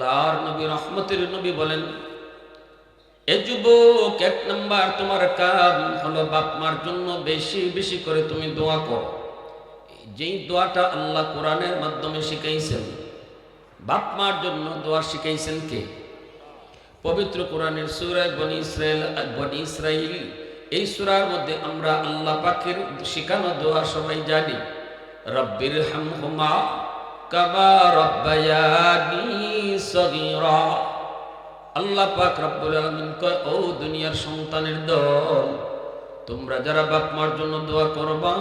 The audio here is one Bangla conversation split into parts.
আল্লাহর নবী, রহমতের নবী বলেন, এ যুবক, এক নাম্বার তোমার কাজ হলো বাপ মার জন্য বেশি বেশি করে তুমি দোয়া করো। যেই দোয়াটা আল্লাহ কোরআনের মাধ্যমে শিখাইছেন, বাপ মার জন্য দোয়া শিখাইছেন কে? পবিত্র কোরআনের সুরায় বনি ইসরায়েল বনি ইসরাইল, এই সুরার মধ্যে আমরা আল্লাহ পাকের শিখানো দোয়া সবাই জানি। রব্বির হামহুমা কাবা রব্বায়ানি আল্লাহ পাক রব্বুল আলামিন কয়, ও দুনিয়ার সন্তানের দল, তোমরা যারা বাপ মার জন্য দোয়া করবা,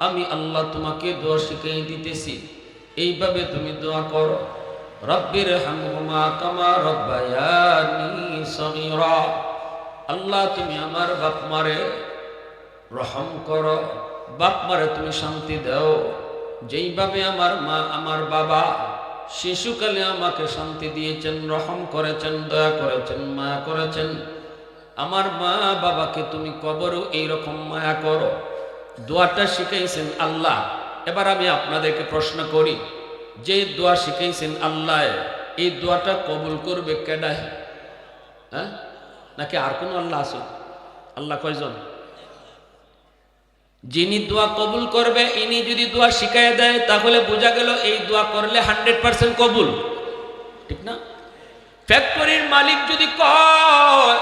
আমি আল্লাহ তোমাকে দোয়া শিখিয়ে দিতেছি। এইভাবে তুমি দোয়া করো। রব্বির হামহুমা কামা রব্বায়ানি সগীরা। আল্লাহ তুমি আমার বাপ মারে রহম করো। বাপ মারে তুমি শান্তি দাও। যেইভাবে আমার মা, আমার বাবা শিশুকালে আমাকে শান্তি দিয়েছেন, রহম করেছেন, দয়া করেছেন, মায়া করেছেন। আমার মা বাবাকে তুমি কবরও এইরকম মায়া করো। দোয়াটা শিখাইছেন আল্লাহ। এবার আমি আপনাদেরকে প্রশ্ন করি, যে দোয়া শিখাইছেন আল্লাহ, এই দোয়াটা কবুল করবে কেডায় হ্যাঁ? নাকি আর কোনো আল্লাহ আছে? আল্লাহ কয়জন? যিনি দোয়া কবুল করবে, ইনি যদি দোয়া শিখাই দেয়, তাহলে বোঝা গেল এই দোয়া করলে হান্ড্রেড পার্সেন্ট কবুল। ঠিক না? ফ্যাক্টরির মালিক যদি কয়,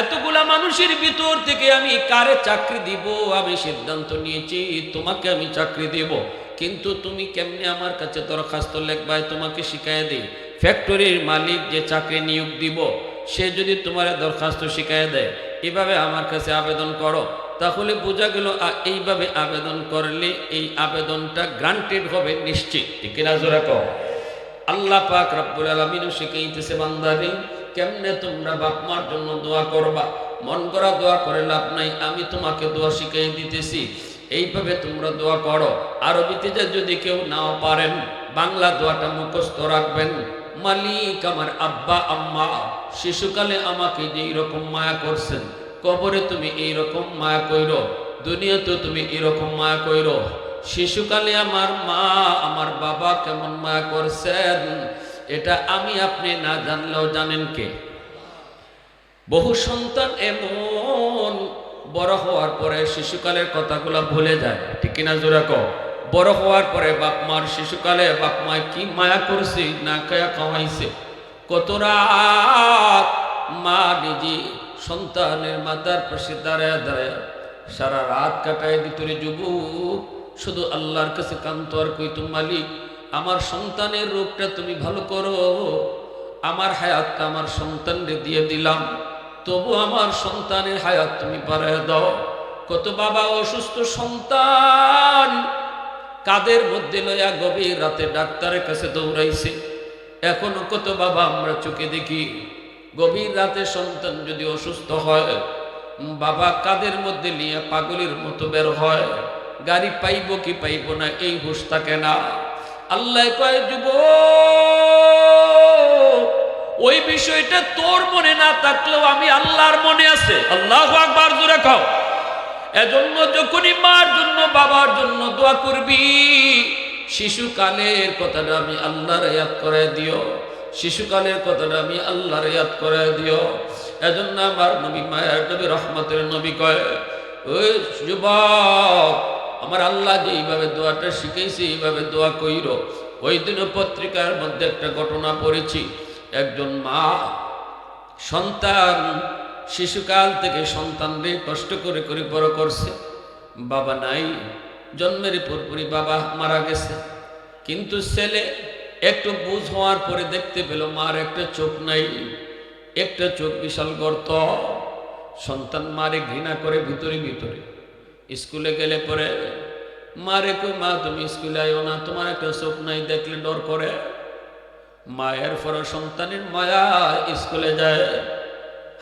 এতগুলা মানুষের ভিতর থেকে আমি কারে চাকরি দিব? আমি সিদ্ধান্ত নিয়েছি, তোমাকে আমি চাকরি দেব। কিন্তু তুমি কেমনে আমার কাছে দরখাস্ত লেখবায় তোমাকে শিখাই দিই। ফ্যাক্টরির মালিক যে চাকরি নিয়োগ দিব, সে যদি তোমার দরখাস্ত শিখাই দেয়, এভাবে আমার কাছে আবেদন করো। তাহলে বোঝা গেল এইভাবে আবেদন করলে এই আবেদনটা গ্রান্টেড হবে নিশ্চিত। ঠিক কিনা জোরা কও? আল্লাহ পাক রব্বুল আলামিনও শিখাইতেছে বান্দারে, কেমনে তোমরা বাপ মার জন্য দোয়া করবা? মন করা দোয়া করে লাভ নাই, আমি তোমাকে দোয়া শিখাই দিতেছি। এইভাবে তোমরা দোয়া করো। আরবিতে যদি কেউ নাও পারেন, বাংলা দোয়াটা মুখস্থ রাখবেন। মালিক আমার আব্বা, আম্মা, শিশুকালে আমাকে যেই রকম মায়া করছেন কবরে তুমি এই রকম মায়া কইরো দুনিয়াতে তুমি এরকম মায়া কইরো। শিশুকালে আমার মা, আমার বাবা কেমন মায়া করছেন, এটা আমি আপনি না জানলেও জানেন কে? বহু সন্তান এমন বড় হওয়ার পরে শিশুকালের কথাগুলো ভুলে যায়, ঠিক কিনা জোরা কও? বড় হওয়ার পরে বাপ মার শিশুকালে বাপ মা কি মায়া করছে, না খায়া খাওয়াইছে? কত রাত মা নিজে সন্তানের মাতার পাশে দাঁড়ায় দাঁড়ায় সারা রাত কাটায় ভিতরে যুবক। শুধু আল্লাহর কাছে কান্ত আর কইতুম মালিক, আমার সন্তানের রোগটা তুমি ভালো করো। আমার হায়াতটা আমার সন্তানরে দিয়ে দিলাম, তবু আমার সন্তানের হায়াত তুমি বাড়ায় দাও। কত বাবা অসুস্থ সন্তান, কাদের মধ্যে লয়া গভীর রাতে ডাক্তারের কাছে দৌড়াইছে। এখনও কত বাবা আমরা চোখে দেখি। গভীর রাতে সন্তান যদি অসুস্থ হয়, বাবা কাদের মধ্যে নিয়ে পাগলের মতো বের হয়? গাড়ি পাইব কি পাইব না, এই হুশ থাকে না। আল্লাহ কয় যুব ওই বিষয়টা তোর মনে না থাকলেও আমি আল্লাহর মনে আছে। আল্লাহ আকবার, জোরে খাও এজন্য যখনই মার জন্য, বাবার জন্য দোয়া করবি, শিশুকালের কথাটা আমি আল্লাহর ইয়াদ করে দিও। শিশুকালের কথাটা আমি আল্লাহর ইয়াদ করে দিও। এজন্য আমার নবী মায়ের নবী রহমতের নবী কয়, ওই যুবক, আমার আল্লাহ যে এইভাবে দোয়াটা শিখেছে এইভাবে দোয়া কইর। ওই দিন পত্রিকার মধ্যে একটা ঘটনা পড়েছি। একজন মা সন্তান শিশুকাল থেকে সন্তানদের কষ্ট করে করে বড় করছে। বাবা নাই, জন্মের পরপরই বাবা মারা গেছে। কিন্তু ছেলে একটু বুঝ হওয়ার পরে দেখতে পেল, মার একটা চোখ নাই, একটা চোখ বিশাল গর্ত। সন্তান মারে ঘৃণা করে ভিতরে ভিতরে। স্কুলে গেলে পরে, মারে কই মা, তুমি স্কুলে আইও না, তোমার একটা চোখ নাই, দেখলে ডর করে। মায়ের পর সন্তানের মায়া স্কুলে যায়,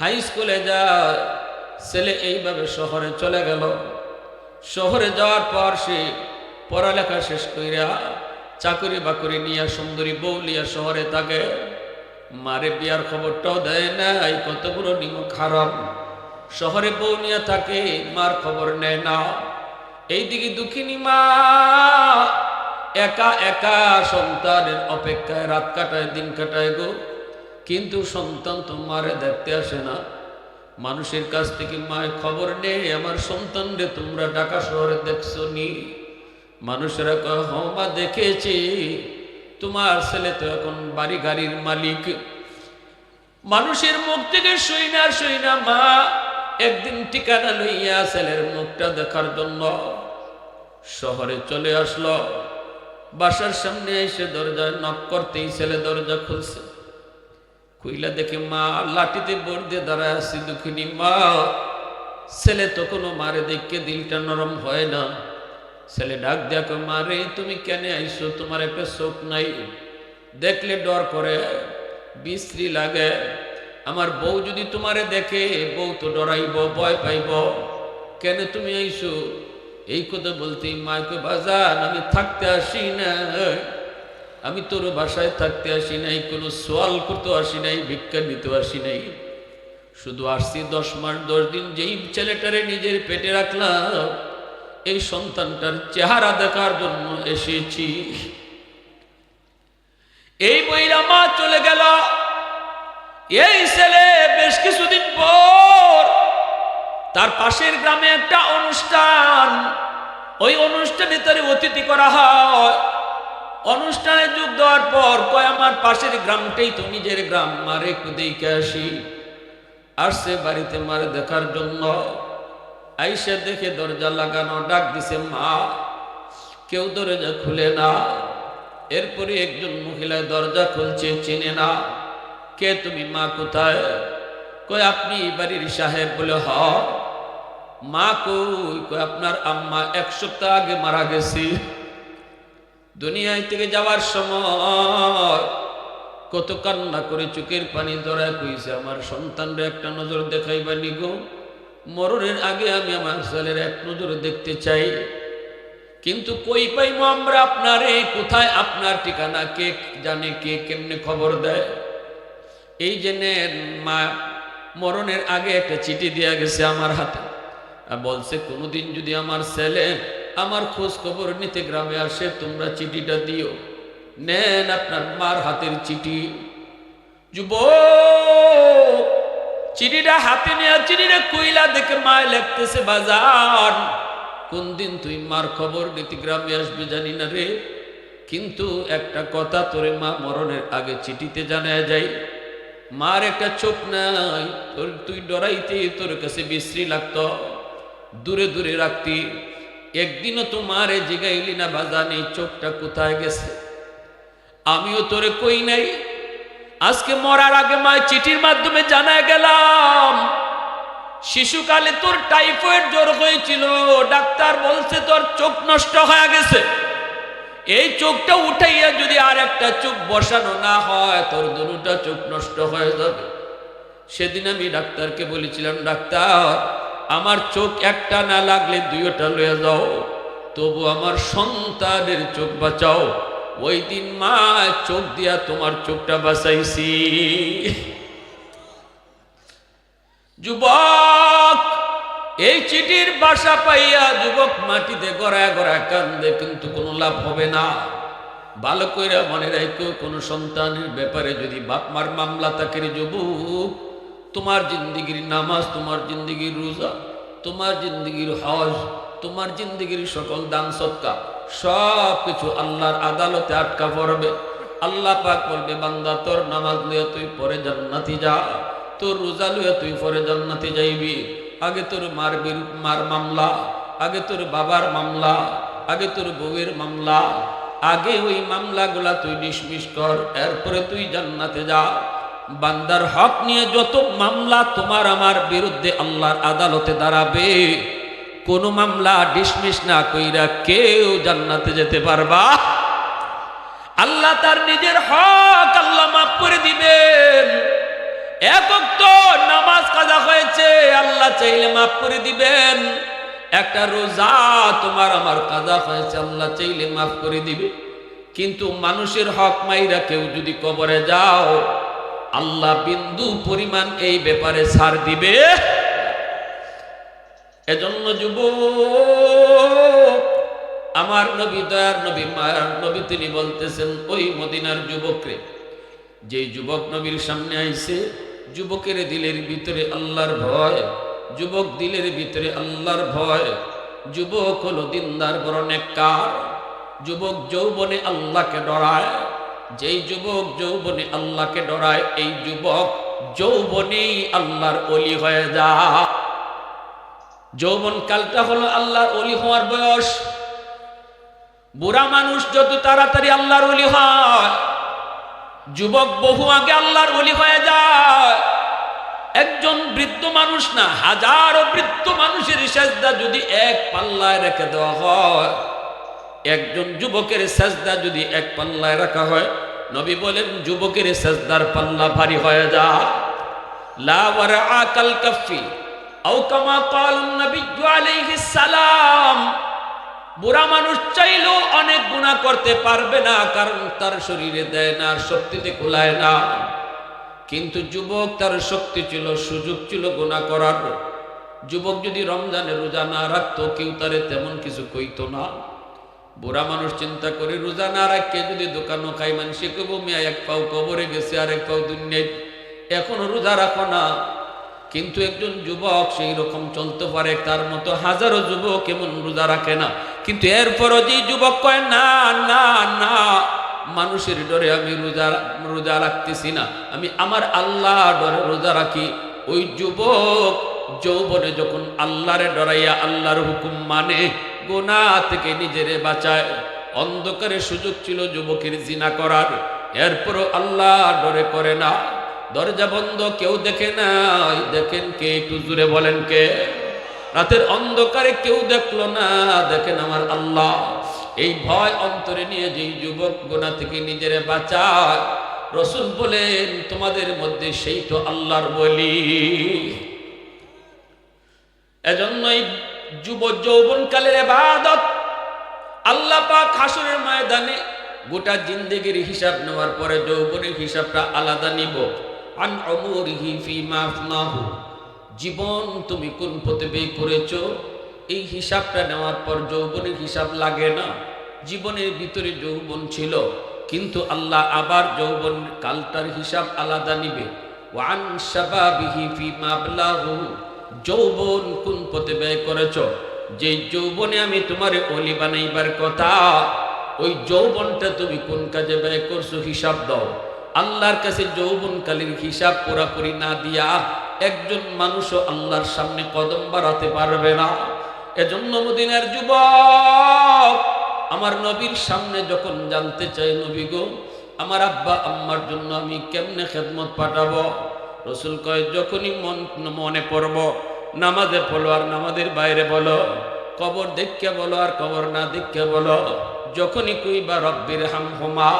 হাই স্কুলে যায়। ছেলে এইভাবে শহরে চলে গেল। শহরে যাওয়ার পর সে পড়ালেখা শেষ কইরা চাকরি বাকরি নিয়ে সুন্দরী বউ লিয়া শহরে থাকে। মারে বিয়ার খবরটাও দেয় না এই কত বড় নিম খারাপ। শহরে বউ নিয়ে থাকে, মার খবর নেয় না। এইদিকে দুঃখিনী মা, একা একা সন্তানের অপেক্ষায় রাত কাটায়, দিন কাটায় গো। কিন্তু সন্তান তো মারে দেখতে আসে না। মানুষের কাছ থেকে মায়ের খবর নেই আমার সন্তান রে তোমরা ঢাকা শহরে দেখছ নি? মানুষেরা কয় হ মা, দেখেছি। তোমার ছেলে তো এখন বাড়ি গাড়ির মালিক। মানুষের মুখ থেকে শুই না শুই না, মা। একদিন ঠিকানা লইয়া ছেলের মুখটা দেখার জন্য শহরে চলে আসলো। বাসার সামনে এসে দরজায় নক করতেই ছেলে দরজা খুলছে। কইলা দেখে, মা, লাঠিতে বোর দিয়ে দাঁড়ায় আসছি দুঃখিনী মা। ছেলে তো কোনো মারে দেখকে দিলটা নরম হয় না। ছেলে ডাক দেখো মারে তুমি কেন আইসো তোমার একটা চোখ নাই। দেখলে ডর করে, বিশ্রী লাগে। আমার বউ যদি তোমারে দেখে, বউ তো ডরাইব, ভয় পাইব। কেন তুমি আইসো এই কথা বলতেই মাকে বাজান, আমি থাকতে আসি না আমি তোর বাসায় থাকতে আসি নাই, কোনো সোয়াল করতে আসি নাই, ভিক্ষা নিতে আসি নাই। শুধু আসছি দশ মাস, দশ দিন, যেই ছেলেটারে নিজের পেটে রাখলাম এই সন্তানটার চেহারা দেখার জন্য এসেছি। এই বইরা মা চলে গেল। এই ছেলে বেশ কিছুদিন পর তার পাশের গ্রামে একটা অনুষ্ঠান, ওই অনুষ্ঠানে তার অতিথি করা হয়। অনুষ্ঠানে যোগ দেওয়ার পর কয়, আমার পাশের গ্রামটাই তো নিজের গ্রাম, মারে একটু দেখে আসি। আসছে বাড়িতে মারে দেখার জন্য। আইসা দেখে দরজা লাগানো, ডাক দিছে, মা, কেউ দরজা খুলে না। এরপরে একজন মহিলা দরজা খুলছে, চেনে না। কে তুমি, মা, কোথায়? কই আপনি বাড়ির সাহেব বলে, হ। মা কই? কই আপনার আম্মা এক সপ্তাহ আগে মারা গেছি। দুনিয়ায় থেকে যাওয়ার সময় কত কান্না করে চোখের পানি ধরায় কইছে, আমার সন্তানরা একটা নজর দেখাইবা নিগো মরণের আগে আমি আমার ছেলের এক নজর দেখতে চাই। কিন্তু কই পাইবো আমরা আপনারে? কোথায় আপনার ঠিকানা? কে জানে, কে কেমনে খবর দেয়? এই জন্যে মা, মরণের আগে একটা চিঠি দেয়া গেছে আমার হাতে। আর বলছে, কোনোদিন যদি আমার ছেলে আমার খোঁজ খবর নিতে গ্রামে আসে, তোমরা চিঠিটা দিও। নেন আপনার মার হাতের চিঠি। যুব চিঠিটা হাতে নেওয়া চিঠিটা কইলা দেখে মায় লিখতেছে বাজার। কোন দিন তুই মার খবর নিতে গ্রামে আসবে জানি না রে। কিন্তু একটা কথা তোরে মা মরণের আগে চিঠিতে জানা যায় মার একটা চোখ নাই, তোর তুই ডরাইতে, তোর কাছে বিশ্রী লাগতো। দূরে দূরে রাখতি। একদিনও তো মারে জিগাইলি না বাজান চোখটা কোথায় গেছে? আমিও তোরে কই নাই। আজকে মরার আগে মায়ের চিঠির মাধ্যমে জানা গেলাম, শিশুকালে তোর টাইফয়েড জ্বর হয়েছিল, ডাক্তার বলছে তোর চোখ নষ্ট হয়ে গেছে। এই চোখটা উঠাইয়া যদি আর একটা চোখ বসানো না হয়, তোর দুটা চোখ নষ্ট হয়ে যাবে। সেদিন আমি ডাক্তারকে বলেছিলাম, ডাক্তার, আমার চোখ একটা না লাগলে দুইটা লয়ে যাও, তবু আমার সন্তানের চোখ বাঁচাও। ওই দিন মা চোখ দিয়া তোমার চোখটা বাঁচাইছি। যুবক, এই চিঠির বাসা পাইয়া যুবক মাটিতে গড়ায় গড়ায় কান্দে, কিন্তু কোনো লাভ হবে না। ভালো কইরা মনে রাখো কোনো সন্তানের ব্যাপারে যদি বাপ মার মামলা তাকে যুবক, তোমার জিন্দিগির নামাজ, তোমার জিন্দিগির রোজা, তোমার জিন্দিগির হজ, তোমার জিন্দিগির সকল দান সৎকা সব কিছু আল্লাহর আদালতে আটকা পড়বে। আল্লাহ পাক বলবে, বান্দা, তোর নামাজ লইয়া তুই পরে জান্নাতি যা, তোর রোজা লইয়া তুই পরে জান্নাতি যাইবি। আগে তোর মার মার মামলা, আগে তোর বাবার মামলা, আগে তোর বউয়ের মামলা, আগে ওই মামলাগুলা তুই ডিসমিস কর, এরপরে তুই জান্নাতে যা। বান্দার হক নিয়ে যত মামলা তোমার আমার বিরুদ্ধে আল্লাহর আদালতে দাঁড়াবে কোন মামলা ডিসমিস না কইরা কেউ জান্নাতে যেতে পারবা। আল্লাহ তার নিজের হক আল্লাহ মাফ করে দিবেন। একক তো নামাজ কাজা হয়েছে, আল্লাহ চাইলে মাফ করে দিবেন। একটা রোজা তোমার আমার কাজা হয়েছে, আল্লাহ চাইলে মাফ করে দিবে। কিন্তু মানুষের হক মাইরা কেউ যদি কবরে যাও, আল্লাহ বিন্দু পরিমাণ এই ব্যাপারে ছাড় দিবে। এজন্য যুব আমার নবী দয়ার নবী, মায়ার নবী তিনি বলতেছেন, ওই মদিনার যুবকরে, যে যুবক নবীর সামনে আইছে, যুবকের দিলের ভিতরে আল্লাহর ভয়, যুবক দিলের ভিতরে আল্লাহর ভয়, যুবক হলো দিনদার বড় নেককার, যুবক যৌবনে আল্লাহকে ডরায়, যেই যুবক যৌবনে আল্লাহকে ডরায়, এই যুবক যৌবনেই আল্লাহর অলি হয়ে যায়। যৌবন কালটা হলো আল্লাহর অলি হওয়ার বয়স। বুড়া মানুষ যত তাড়াতাড়ি আল্লাহর অলি হয়, যুবক বহু আগে আল্লাহর অলি হয়ে যায়। একজন বৃদ্ধ মানুষ না, হাজারো বৃদ্ধ মানুষের সেজদা যদি এক পাল্লায় রেখে দেওয়া হয়, একজন যুবকের সেজদা যদি এক পাল্লায় রাখা হয়, নবী বলেন, যুবকের সেজদার পাল্লা ভারী হয়ে যা লা ওয়ারা আকাল কাফি আও কামা সালাম। বুড়া মানুষ চাইলেও অনেক গুণা করতে পারবে না, কারণ তার শরীরে দেয় না শক্তিতে কুলায় না। কিন্তু যুবক, তার শক্তি ছিল, সুযোগ ছিল গুণা করার। যুবক যদি রমজানে রোজা না রাখতো, কেউ তারে তেমন কিছু কইতো না। বুড়া মানুষ চিন্তা করে, রোজা না রাখকে যদি দোকানও খাই মানুষে কব মিয়া, এক পাও কবরে গেছে, আর এক পাও দুনিয়ায়। এখনও রোজা রাখো না। কিন্তু একজন যুবক সেই রকম চলতে পারে, তার মতো হাজারো যুবক এমন রোজা রাখে না। কিন্তু এরপরও যে যুবক কয়, না না না, মানুষের ডরে আমি রোজা রোজা রাখতেছি না। আমি আমার আল্লাহ ডরে রোজা রাখি। ওই যুবক যৌবনে যখন আল্লাহরে ডরাইয়া আল্লাহর হুকুম মানে গোনা থেকে নিজেরে বাঁচায়। অন্ধকারে সুযোগ ছিল যুবকের জিনা করার। এরপরও আল্লাহ ডরে করে না। দরজা বন্ধ, কেউ দেখে না দেখেন কে? একটু জুড়ে বলেন কে? রাতের অন্ধকারে কেউ দেখল না। দেখেন আমার আল্লাহ। এই ভয় অন্তরে নিয়ে যেই যুবক গোনা থেকে নিজেরে বাঁচায়, রসুল বলেন, তোমাদের মধ্যে সেই তো আল্লাহর বলি এজন্যই যুব যৌবনকালের এবাদত আল্লাহ পাক হাসুরের ময়দানে গোটা জিন্দেগির হিসাব নেওয়ার পরে যৌবনের হিসাবটা আলাদা নিব। আন অমরিহি ফি মাফনাহু জীবন তুমি কোন পথে ব্যয় করেছ? এই হিসাবটা নেওয়ার পর যৌবনের হিসাব লাগে না। জীবনের ভিতরে যৌবন ছিল, কিন্তু আল্লাহ আবার যৌবন কালটার হিসাব আলাদা নিবে। ওয়ান শাবাবিহি ফি মাবলাহু যৌবন কোন পথে ব্যয় করেছ? যে যৌবনে আমি তোমারে অলি বানাইবার কথা, ওই যৌবনটা তুমি কোন কাজে ব্যয় করছ হিসাব দাও। আল্লাহর কাছে যৌবনকালীন হিসাব পুরাপুরি না দিয়া একজন মানুষও আল্লাহর সামনে কদম বাড়াতে পারবে না। এজন্য মদিনার যুবক, আমার নবীর সামনে যখন জানতে চাই নবী গো, আমার আব্বা আম্মার জন্য আমি কেমনে খেদমত পাঠাবো? রসুল কয়, যখনই মন, মনে পড়ব নামাজে বলো আর নামাজের বাইরে বলো। কবর দেখকে বলো আর কবর না দেখকে বলো। যখনই কই বা রব্বির হাম হোমা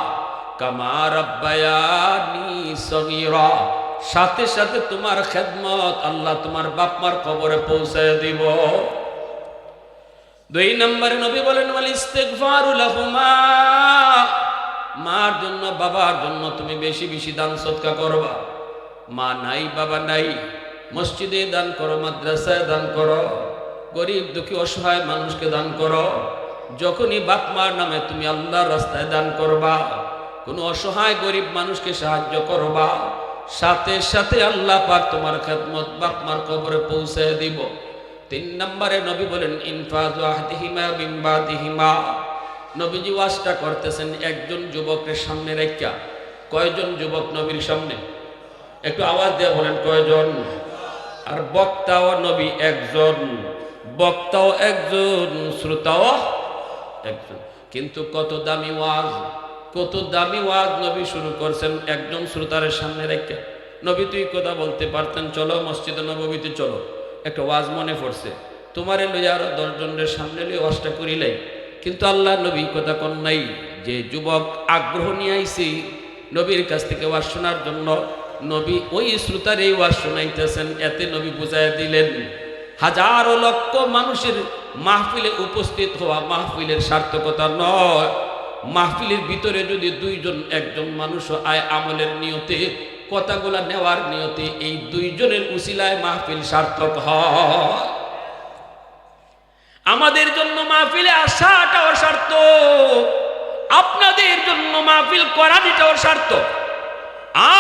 সাথে সাথে তোমার খেদমত আল্লাহ তোমার বাপমার কবরে পৌঁছায় দিব। দুই নম্বরে নবী বলেন মার জন্য, বাবার জন্য তুমি বেশি বেশি দান সৎকা করবা। মা নাই, বাবা নাই। মসজিদে দান করো, মাদ্রাসায় দান করো। গরিব দুঃখী অসহায় মানুষকে দান করো। যখনই বাপ মার নামে তুমি আল্লাহর রাস্তায় দান করবা কোনো অসহায় গরিব মানুষকে সাহায্য করবা। সাথে সাথে আল্লাহ পাক তোমার খেদমত বাপ মার কবরে পৌঁছে দিব। তিন নম্বরে নবী বলেন, ইনফাজু আহদিহিমা বিম্বাদিহিমা নবীজি ওয়াজটা করতেছেন একজন যুবকের সামনে রেখা। কয়জন যুবক নবীর সামনে? একটু আওয়াজ দিয়ে বলেন, কয়জন? আর বক্তাও নবী একজন, বক্তাও একজন, শ্রোতাও একজন। কিন্তু কত দামি ওয়াজ। কত দামি ওয়াজ নবী শুরু করছেন একজন শ্রোতারের সামনে রেখে। নবী, তুই কথা বলতে পারতেন, চলো মসজিদে নবীতে চলো। একটা ওয়াজ মনে পড়ছে। তোমারে লইয়া আরও দশজনের সামনে লই ওয়াজটা করিলাই। কিন্তু আল্লাহ নবী কথা কন নাই, যে যুবক আগ্রহ নিয়ে আইছি নবীর কাছ থেকে ওয়াজ শোনার জন্য, নবী ওই শ্রোতার এই ওয়াজ শোনাইতেছেন, এতে নবী বুঝাই দিলেন, হাজারো লক্ষ মানুষের মাহফিলে উপস্থিত হওয়া মাহফিলের সার্থকতা নয়। মাহফিলের ভিতরে যদি দুইজন, একজন মানুষ আয় আমলের নিয়তে, কথাগুলা নেওয়ার নিয়তে এই দুইজনের উসিলায় মাহফিল সার্থক হয়। আমাদের জন্য মাহফিলে আসাটা অসার্থ আপনাদের জন্য মাহফিল করাটা অসার্থ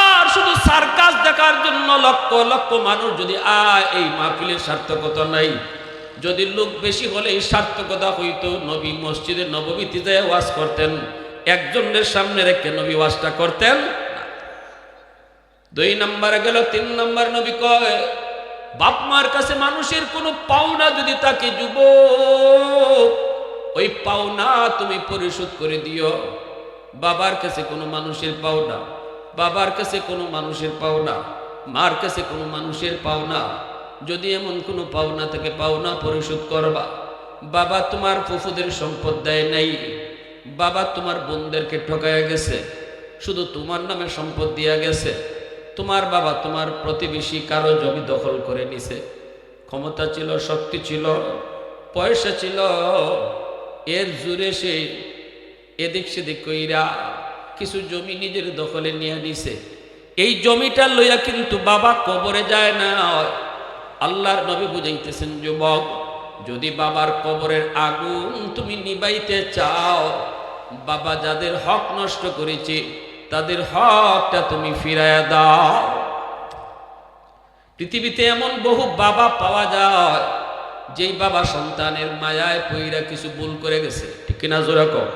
আর শুধু সার্কাস দেখার জন্য লক্ষ লক্ষ মানুষ যদি আয়, এই মাহফিলের সার্থকতা নাই। যদি লোক বেশি হলে সার্থকতা হইতো, নবী মসজিদে নবমীতে যায় ওয়াজ করতেন। একজনের সামনে রেখে নবী ওয়াজটা করতেন দুই নম্বরে গেল, তিন নম্বর নবী কয়, বাপ মার কাছে মানুষের কোনো পাওনা যদি তাকে যুব ওই পাওনা তুমি পরিশোধ করে দিও। বাবার কাছে কোনো মানুষের পাওনা, বাবার কাছে কোনো মানুষের পাওনা, মার কাছে কোনো মানুষের পাওনা যদি এমন কোনো পাওনা থেকে, পাওনা পরিশোধ করবা। বাবা তোমার ফুফুদের সম্পদ দেয় নাই। বাবা তোমার বোনদেরকে ঠকায়া গেছে। শুধু তোমার নামে সম্পদ দিয়া গেছে। তোমার বাবা তোমার প্রতিবেশী কারও জমি দখল করে নিছে। ক্ষমতা ছিল, শক্তি ছিল, পয়সা ছিল। এর জুড়ে সে এদিক সেদিক কইরা কিছু জমি নিজের দখলে নিয়ে নিছে। এই জমিটা লইয়া কিন্তু বাবা কবরে যায় না। আল্লাহর নবী বুঝাইতেছেন, যুবক, যদি বাবার কবরের আগুন তুমি নিবাইতে চাও, বাবা যাদের হক নষ্ট করেছে, তাদের হকটা তুমি ফিরায় দাও। পৃথিবীতে এমন বহু বাবা পাওয়া যায়, যেই বাবা সন্তানের মায়ায় পইরা কিছু ভুল করে গেছে। ঠিক কিনা জোরা কম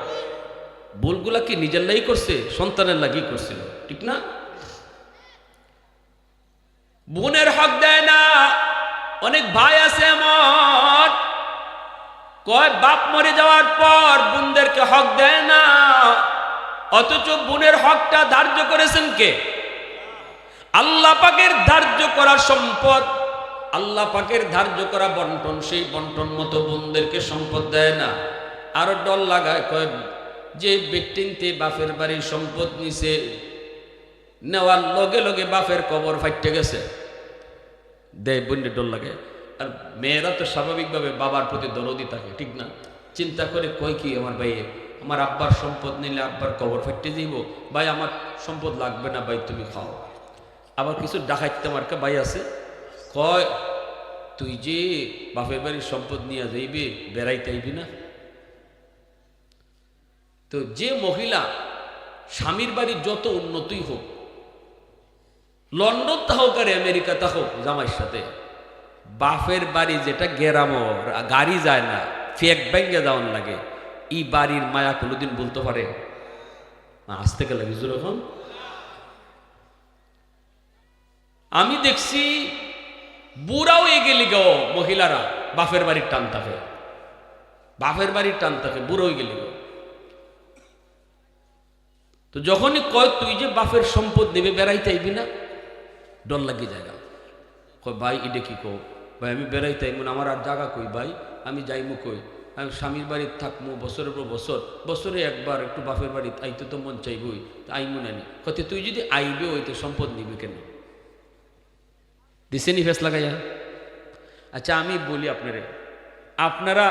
ভুলগুলা কি নিজের লাই করছে, সন্তানের লাগি করছিল? ঠিক না? বোনের না অনেক ভাই আছে এমন কয়, বাপ মরে যাওয়ার পর বোনদেরকে হক দেয় না। অথচ বোনের হকটা ধার্য করেছেন কে? আল্লাহ পাকের ধার্য করা সম্পদ, আল্লাহ পাকের ধার্য করা বন্টন, সেই বন্টন মতো বোনদেরকে সম্পদ দেয় না। আরও ডর লাগায়, কয়, যে ব্যক্তিতে বাপের বাড়ির সম্পদ নিছে, নেওয়ার লগে লগে বাপের কবর ফাইটে গেছে। দেয়, বন্যে ডর লাগে। আর মেয়েরা তো স্বাভাবিকভাবে বাবার প্রতি দরদি থাকে, ঠিক না? চিন্তা করে কয় কি আমার ভাইয়ে, আমার আব্বার সম্পদ নিলে আব্বার কবর ফাইটে যাইব? ভাই, আমার সম্পদ লাগবে না, ভাই, তুমি খাও। আবার কিছু ডাকাইতে আমার কা ভাই আছে? কয়, তুই যে বাপের বাড়ির সম্পদ নিয়ে যাইবি, বেড়াইতে আইবি না? তো যে মহিলা স্বামীর বাড়ির যত উন্নতই হোক লন্ডন তা হোক আমেরিকা তা হোক জামাইয়ের সাথে। বাফের বাড়ি যেটা গেরামো, গাড়ি যায় না, ফেক ব্যাঙ্গে যাওয়ান লাগে। এই বাড়ির মায়া কোনোদিন বলতে পারে? আসতে গেলে বুঝলো এখন। আমি দেখছি বুড়াও এগে গো মহিলারা বাফের বাড়ির টান থাকে বাফের বাড়ির টান থাকে বুড়োই গেলি তো যখনই কয়, তুই যে বাফের সম্পদ নেবে, বেড়াইতে আইবি না? ডর লাগি জায়গা। কয় ভাই এটা কি কো ভাই আমি বেড়াইতে আইমু না, আমার আর জায়গা কই ভাই? আমি যাইমু কই? আমি স্বামীর বাড়িতে থাকব বছরের পর বছর। বছরে একবার একটু বাপের বাড়িতে আইতে তো মন চাইবই। আইমু নানি কতে তুই যদি আইবে ওই তো সম্পদ নিবি কেন? দিছেনি ফেস লাগাইয়া? আচ্ছা আমি বলি আপনারে আপনারা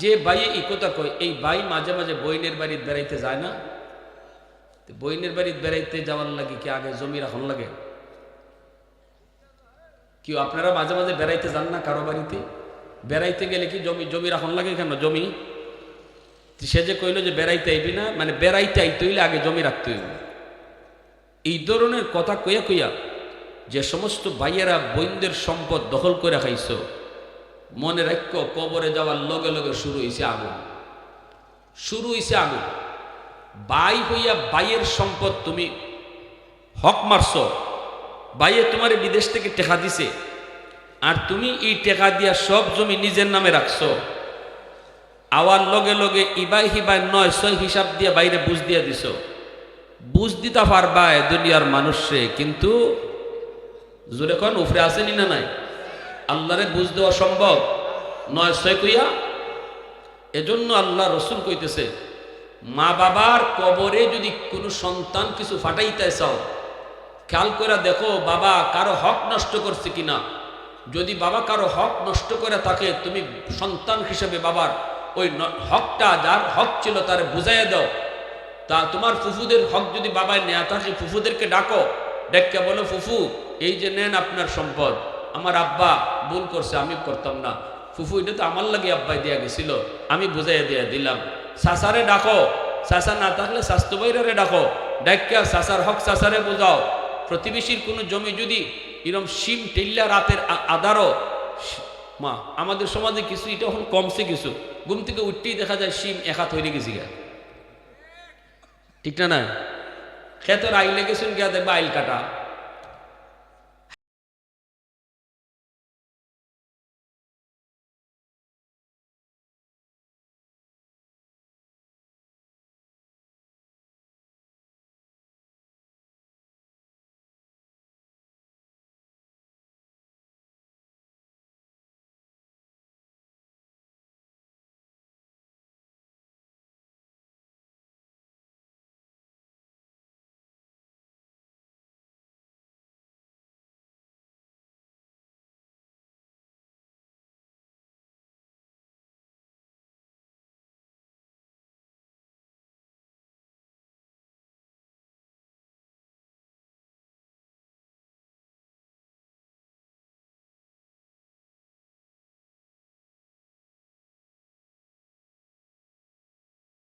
যে বাইয়ে ইকতা কয় এই বাই মাঝে মাঝে বইনের বাড়িতে বেড়াইতে যায় না? বইনের বাড়িতে বেড়াইতে যাওয়ার লাগে কি আগে জমি রাখন লাগে? কেউ আপনারা মাঝে মাঝে বেড়াইতে যান না কারও বাড়িতে? বেড়াইতে গেলে কি জমি জমি রাখন লাগে কেন? জমি? সে যে কইলো যে বেড়াইতে আইবি না মানে বেড়াইতে আইতে হইলে আগে জমি রাখতে হইব। এই ধরনের কথা কইয়া কইয়া যে সমস্ত ভাইয়েরা বইনদের সম্পদ দখল করে খাইছ, মনে রাখ্য কবরে যাওয়ার লগে লগে শুরু হয়েছে আগুন। শুরু হয়েছে আগুন। বাই হইয়া বাইয়ের সম্পদ তুমি হক মারছ। বাইয়ে তোমার বিদেশ থেকে টেকা দিছে। আর তুমি এই টেকা দিয়া সব জমি নিজের নামে রাখছো। আওয়ার লগে লগে ইবাই হিবাই নয় ছয় হিসাব দিয়ে বাইরে বুঝ দিয়া দিছ। বুঝ দিতে পারবায় দুনিয়ার মানুষে কিন্তু জোরে কন, উফরে আসেনি না নাই? আল্লাহরে বুঝ দেওয়া সম্ভব। নয় ছয় কইয়া, এজন্য আল্লাহ রসুল কইতেছে মা বাবার কবরে যদি কোনো সন্তান কিছু ফাটাইতে চাও খেয়াল করে দেখো বাবা কারও হক নষ্ট করছে কিনা। যদি বাবা কারও হক নষ্ট করে থাকে, তুমি সন্তান হিসেবে বাবার ওই হকটা যার হক ছিল তার বুঝাইয়া দাও। তা তোমার ফুফুদের হক যদি বাবায় নেয়া থাকে, ফুফুদেরকে ডাকো। ডেকে বলো, ফুফু, এই যে নেন আপনার সম্পদ। আমার আব্বা ভুল করছে, আমি করতাম না। ফুফু, এটা তো আমার লাগে আব্বাই দিয়া গেছিল। আমি বুঝাইয়া দিয়া দিলাম। সাসারে ডাকো। সাসা না থাকলে স্বাস্থ্য বাইরে ডাকো। ডাকিয়া সাসার হক সাসারে বোঝাও। প্রতিবেশীর কোনো জমি যদি এরম শিম টেল্লা রাতের আদারও মা, আমাদের সমাজে কিছু, এটা এখন কমছে কিছু। ঘুম থেকে উঠতেই দেখা যায় শিম একা তৈরি গেছি গা ঠিক না না? খেতের আইলে গেছেন গিয়া দেখবা আইল কাটা।